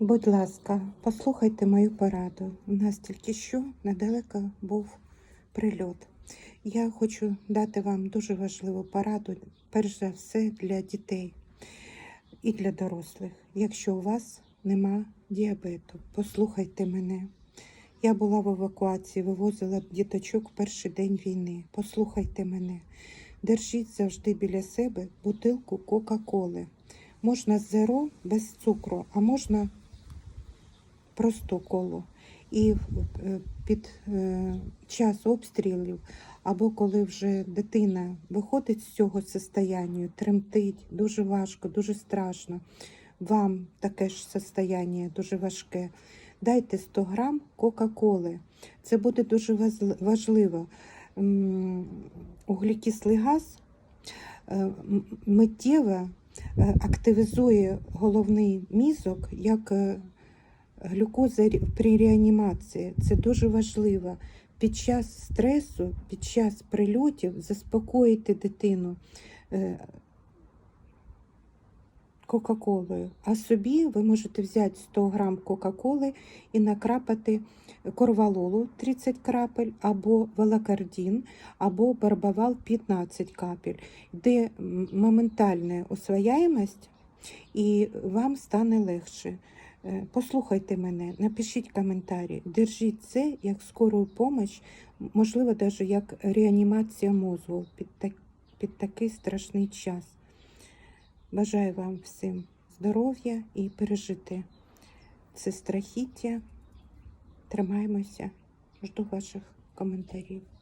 Будь ласка, послухайте мою пораду. У нас тільки що недалеко був прильот. Я хочу дати вам дуже важливу пораду, перш за все для дітей і для дорослих. Якщо у вас нема діабету, послухайте мене. Я була в евакуації, вивозила діточок перший день війни. Послухайте мене. Держіть завжди біля себе бутилку Кока-Коли. Можна зеро без цукру, а можна просту колу. І е, під е, час обстрілів, або коли вже дитина виходить з цього состояння, тремтить, дуже важко, дуже страшно. Вам таке ж состояння дуже важке. Дайте 100 грам Кока-Коли. Це буде дуже важливо. Углекислий газ е, миттєво активізує головний мізок як глюкоза при реанімації. Це дуже важливо. Під час стресу, під час прильотів заспокоїти дитину е, Кока-Колою. А собі ви можете взяти 100 грам Кока-Коли і накрапати корвалолу 30 крапель, або велокардін, або барбавал 15 капель, де моментальна освояємость і вам стане легше. Е, Послухайте мене, напишіть коментарі, держіть це як скору допомогу, можливо, навіть як реанімація мозку під, так, під такий страшний час. Бажаю вам всім здоров'я і пережити це страхіття. Тримаємося. Жду ваших коментарів.